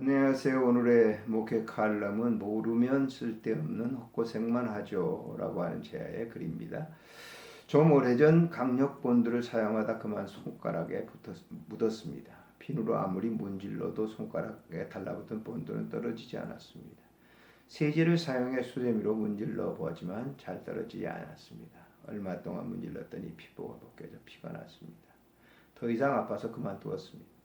안녕하세요. 오늘의 목회 칼럼은 모르면 쓸데없는 헛고생만 하죠 라고 하는 제야의 글입니다. 좀 오래전 강력 본드를 사용하다 그만 손가락에 붙었, 묻었습니다. 비누로 아무리 문질러도 손가락에 달라붙은 본드는 떨어지지 않았습니다. 세제를 사용해 수세미로 문질러 보았지만 잘 떨어지지 않았습니다. 얼마 동안 문질렀더니 피부가 벗겨져 피가 났습니다. 더 이상 아파서 그만두었습니다.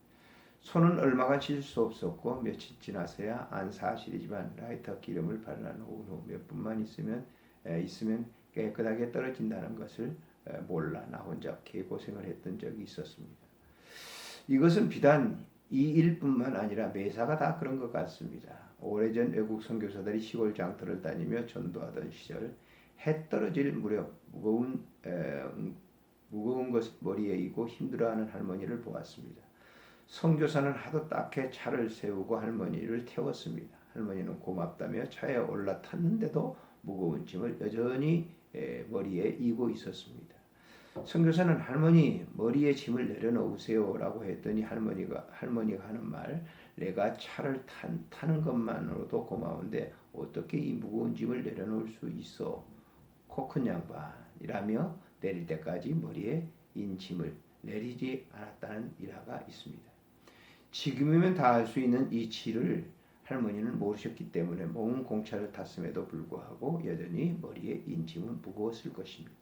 손은 얼마간 씻을 수 없었고 며칠 지나서야 안 사실이지만 라이터 기름을 바르는 후몇 분만 있으면 에, 있으면 깨끗하게 떨어진다는 것을 에, 몰라 나 혼자 개고생을 했던 적이 있었습니다. 이것은 비단 이 일뿐만 아니라 매사가 다 그런 것 같습니다. 오래전 외국 선교사들이 시골 장터를 다니며 전도하던 시절 해 떨어질 무렵 무거운 에, 무거운 것 머리에 이고 힘들어하는 할머니를 보았습니다. 성교사는 하도 딱해 차를 세우고 할머니를 태웠습니다. 할머니는 고맙다며 차에 올라탔는데도 무거운 짐을 여전히 머리에 이고 있었습니다. 성교사는 할머니 머리에 짐을 내려놓으세요라고 했더니 할머니가 할머니가 하는 말 내가 차를 탄, 타는 것만으로도 고마운데 어떻게 이 무거운 짐을 내려놓을 수 있어 코 큰 양반이라며 내릴 때까지 머리에 인 짐을 내리지 않았다는 일화가 있습니다. 지금이면 다 알 수 있는 이 치를 할머니는 모르셨기 때문에 먼 공차를 탔음에도 불구하고 여전히 머리에 인침은 무거웠을 것입니다.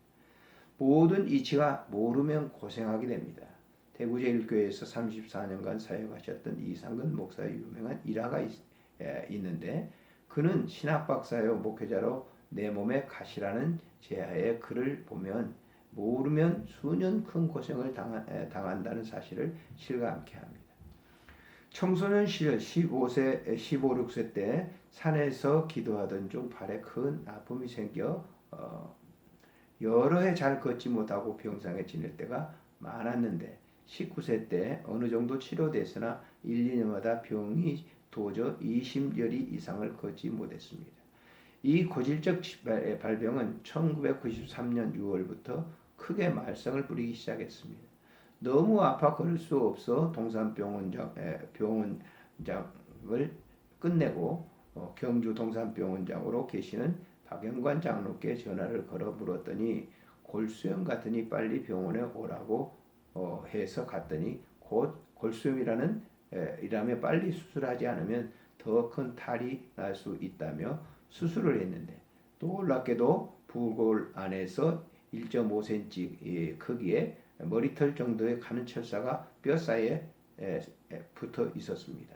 모든 이치가 모르면 고생하게 됩니다. 대구제일교회에서 34년간 사역하셨던 이상근 목사의 유명한 일화가 있, 에, 있는데 그는 신학 박사요 목회자로 내 몸에 가시라는 제하의 글을 보면 모르면 수년 큰 고생을 당한, 에, 당한다는 사실을 실감케 합니다. 청소년 시절 15세, 15, 16세 때 산에서 기도하던 중 발에 큰 아픔이 생겨 어, 여러 해 잘 걷지 못하고 병상에 지낼 때가 많았는데 19세 때 어느 정도 치료됐으나 1, 2년마다 병이 도저 20여리 이상을 걷지 못했습니다. 이 고질적 발병은 1993년 6월부터 크게 말썽을 부리기 시작했습니다. 너무 아파 걸을 수 없어 동산병원장 병원장을 끝내고 어, 경주 동산병원장으로 계시는 박영관 장로께 전화를 걸어 물었더니 골수염 같으니 빨리 병원에 오라고 어, 해서 갔더니 곧 골수염이라는 에, 이라며 빨리 수술하지 않으면 더 큰 탈이 날 수 있다며 수술을 했는데 놀랍게도 부골 안에서 1.5cm 크기의 머리털 정도의 가는 철사가 뼈 사이에 붙어 있었습니다.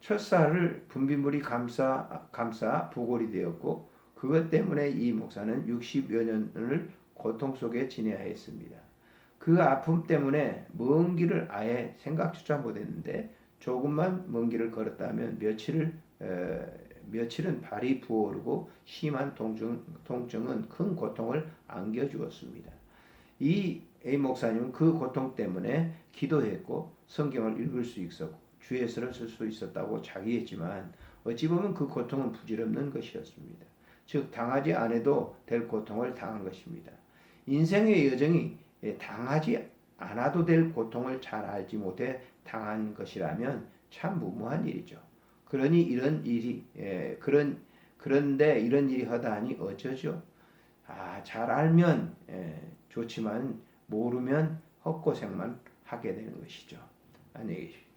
철사를 분비물이 감싸 감싸 부골이 되었고 그것 때문에 이 목사는 60여 년을 고통 속에 지내야 했습니다. 그 아픔 때문에 먼 길을 아예 생각조차 못했는데 조금만 먼 길을 걸었다면 며칠을 에, 며칠은 발이 부어오르고 심한 통증, 통증은 큰 고통을 안겨주었습니다. 이 A 목사님은 그 고통 때문에 기도했고 성경을 읽을 수 있었고 주의 서를 쓸 수 있었다고 자기했지만 어찌 보면 그 고통은 부질없는 것이었습니다. 즉 당하지 않아도 될 고통을 당한 것입니다. 인생의 여정이 당하지 않아도 될 고통을 잘 알지 못해 당한 것이라면 참 무모한 일이죠. 그러니 이런 일이 예, 그런 그런데 이런 일이 하다니 어쩌죠? 아, 잘 알면 예, 좋지만 모르면 헛고생만 하게 되는 것이죠. 안녕히 계십시오.